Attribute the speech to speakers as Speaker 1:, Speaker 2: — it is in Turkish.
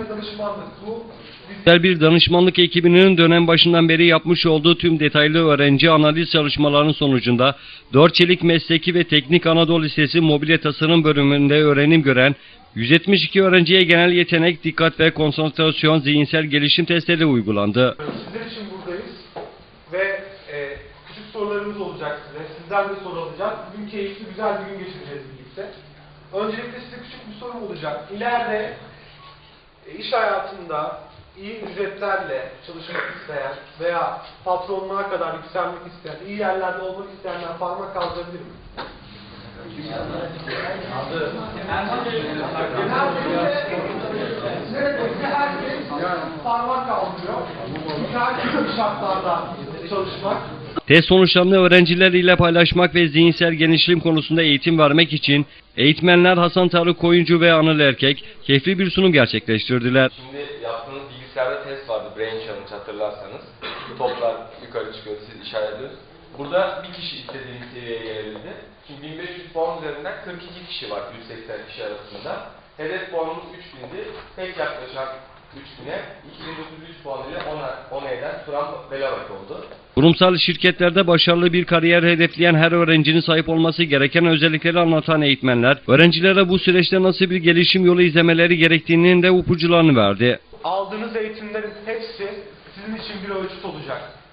Speaker 1: danışmanlık. Bu
Speaker 2: bir danışmanlık ekibinin dönem başından beri yapmış olduğu tüm detaylı öğrenci analiz çalışmalarının sonucunda Dört Çelik Mesleki ve Teknik Anadolu Lisesi Mobilya Tasarım bölümünde öğrenim gören 172 öğrenciye genel yetenek, dikkat ve konsantrasyon, zihinsel gelişim testleri uygulandı.
Speaker 1: sizler için buradayız. Ve e, küçük sorularımız olacak size. Sizden de soru alacağız. Bugün keyifli, güzel bir gün geçireceğiz birlikte. Öncelikle size küçük bir sorum olacak. İleride iş hayatında iyi ücretlerle çalışmak isteyen veya patronluğa kadar yükselmek isteyen, iyi yerlerde olmak isteyenler parmak kaldırabilir mi? Neredeyse herkes parmak kaldırıyor. Bir şartlarda çalışmak.
Speaker 2: Test sonuçlarını öğrenciler ile paylaşmak ve zihinsel gelişim konusunda eğitim vermek için eğitmenler Hasan Tarık Koyuncu ve Anıl Erkek keyifli bir sunum gerçekleştirdiler.
Speaker 3: Şimdi yaptığınız bilgisayarda test vardı, Brain Challenge hatırlarsanız. Toplar yukarı çıkıyor, siz işaretliyorsunuz. Burada bir kişi istediğiniz seviyeye gelebildi. Şimdi 1500 puan üzerinden 42 kişi var 180 kişi arasında. Hedef puanımız 3000'di. Tek yaklaşan 3000'e 2900 puan ile 10'a 10 eden Turan Belavak oldu.
Speaker 2: Kurumsal şirketlerde başarılı bir kariyer hedefleyen her öğrencinin sahip olması gereken özellikleri anlatan eğitmenler, öğrencilere bu süreçte nasıl bir gelişim yolu izlemeleri gerektiğinin de ipuçlarını verdi.
Speaker 1: Aldığınız eğitimlerin hepsi sizin için bir ölçüt olacak.